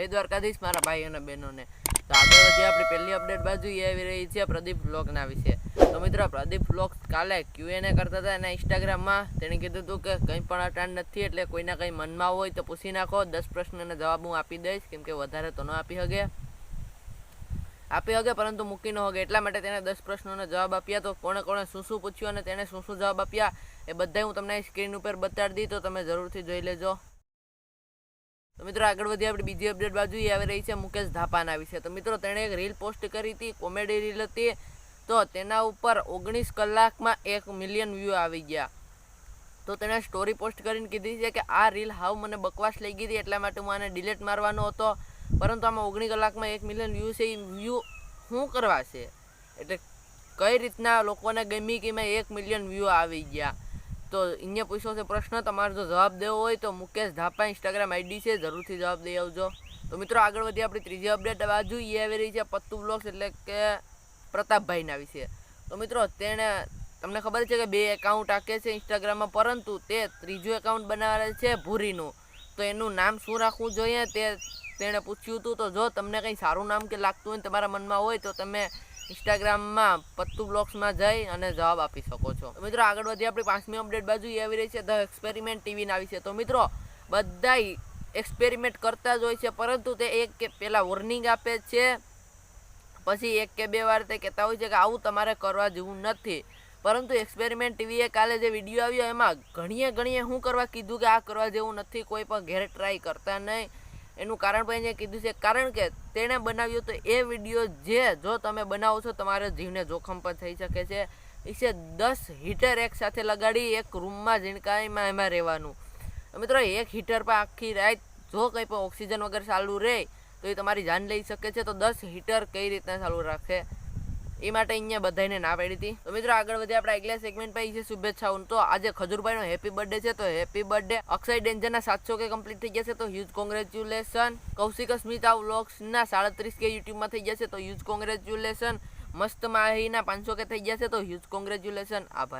જય દ્વારકાધીશ મારા ભાઈ અને બહેનોને. તો આગળ વધી આપણી પહેલી અપડેટ બાજુ એ આવી રહી છે પ્રદીપ બ્લોગના વિશે. તો મિત્રો, પ્રદીપ બ્લોગ કાલે ક્યુએને કરતા હતા એના ઇન્સ્ટાગ્રામમાં તેણે કીધું હતું કે કંઈ પણ અટાણ નથી એટલે કોઈના કંઈ મનમાં હોય તો પૂછી નાખો. દસ પ્રશ્નના જવાબ હું આપી દઈશ, કેમ કે વધારે તો ન આપી શકે આપી શકે પરંતુ મૂકી ન શકે એટલા માટે તેણે દસ પ્રશ્નોના જવાબ આપ્યા. તો કોણે કોણે શું શું પૂછ્યું અને તેણે શું શું જવાબ આપ્યા એ બધા હું તમને સ્ક્રીન ઉપર બતાડી દઈ. તો તમે જરૂરથી જોઈ લેજો. તો મિત્રો આગળ વધી આપણે બીજી અપડેટ બાજુ આવી રહી છે, મુકેશ ધાપાના વિશે. તો મિત્રો તેણે એક રીલ પોસ્ટ કરી હતી કોમેડી રીલ હતી. તો તેના ઉપર ઓગણીસ કલાકમાં એક મિલિયન વ્યૂ આવી ગયા. તો તેણે સ્ટોરી પોસ્ટ કરીને કીધી છે કે આ રીલ હાવ મને બકવાસ લઈ ગઈ હતી, એટલા માટે હું આને ડિલેટ મારવાનો હતો. પરંતુ આમાં ઓગણીસ કલાકમાં એક મિલિયન વ્યૂ છે એ વ્યૂ શું કરવા છે? એટલે કઈ રીતના લોકોને ગમી કે મેં એક મિલિયન વ્યૂ આવી ગયા? તો અહીંયા પૂછ્યો છે પ્રશ્ન, તમારે જો જવાબ દેવો હોય તો મુકેશ ધાપા ઇન્સ્ટાગ્રામ આઈડી છે, જરૂરથી જવાબ દઈ આવજો. તો મિત્રો આગળ વધી આપણી ત્રીજી અપડેટ બાજુ એ આવી રહી છે પત્તુ બ્લોગ્સ એટલે કે પ્રતાપભાઈના વિશે. તો મિત્રો તેણે, તમને ખબર છે કે બે એકાઉન્ટ આંકે છે ઇન્સ્ટાગ્રામમાં પરંતુ તે ત્રીજું એકાઉન્ટ બનાવેલ છે ભૂરીનું. તો એનું નામ શું રાખવું જોઈએ તે તેણે પૂછ્યું હતું. તો જો તમને કંઈ સારું નામ કે લાગતું હોય તમારા મનમાં હોય તો તમે ઇન્સ્ટાગ્રામમાં પત્તુ બ્લોગ્સમાં જઈ અને જવાબ આપી શકો છો. મિત્રો આગળ વધી આપણી પાંચમી અપડેટ બાજુ. આવી રહી છે ધ એક્સપેરિમેન્ટ ટીવીને આવી છે તો મિત્રો, બધાય એક્સપેરિમેન્ટ કરતા જ હોય છે, પરંતુ તે એક કે પહેલાં વોર્નિંગ આપે છે. પછી એક કે બે વાર તે કહેતા હોય છે કે આવું તમારે કરવા જેવું નથી. પરંતુ એક્સપેરિમેન્ટ ટીવીએ કાલે જે વીડિયો આવ્યો, એમાં ઘણીએ ઘણીએ શું કરવા કીધું કે આ કરવા જેવું નથી, કોઈ પણ ઘેર ટ્રાય કરતા નહીં. એનું કારણ પણ એને કીધું છે, કારણ કે તેણે બનાવ્યો તો એ વીડિયો જે, જો તમે બનાવો છો, તમારા જીવને જોખમ પણ થઈ શકે છે. છે દસ હીટર એક સાથે લગાડી, એક રૂમમાં ઝીણકાઈમાં એમાં રહેવાનું. મિત્રો, એક હીટર પર આખી રાત જો કંઈ પણ ઓક્સિજન વગર ચાલુ રહે, તો એ તમારી જાન લઈ શકે છે. તો દસ હીટર કઈ રીતના ચાલુ રાખે? એ માટે અહીંયા બધાને ના પાડી હતી. તો મિત્રો આગળ વધીએ આપણે આગલા સેગમેન્ટ પર છે શુભેચ્છાઓ. તો આજે ખજુરભાઈનો હેપી બર્થડે છે, તો હેપી બર્થડે અક્ષય ડેન્જરના સાતસો કે કમ્પ્લીટ થઈ જશે તો હ્યુજ કોંગ્રેચ્યુલેશન કૌશિક સ્મિતા વ્લોગ્સના સાડત્રીસ કે યુટ્યુબમાં થઈ જશે તો હ્યુજ કોંગ્રેચ્યુલેશન મસ્ત માહીના પાંચસો કે થઈ જશે તો હ્યુજ કોંગ્રેચ્યુલેશન આભાર.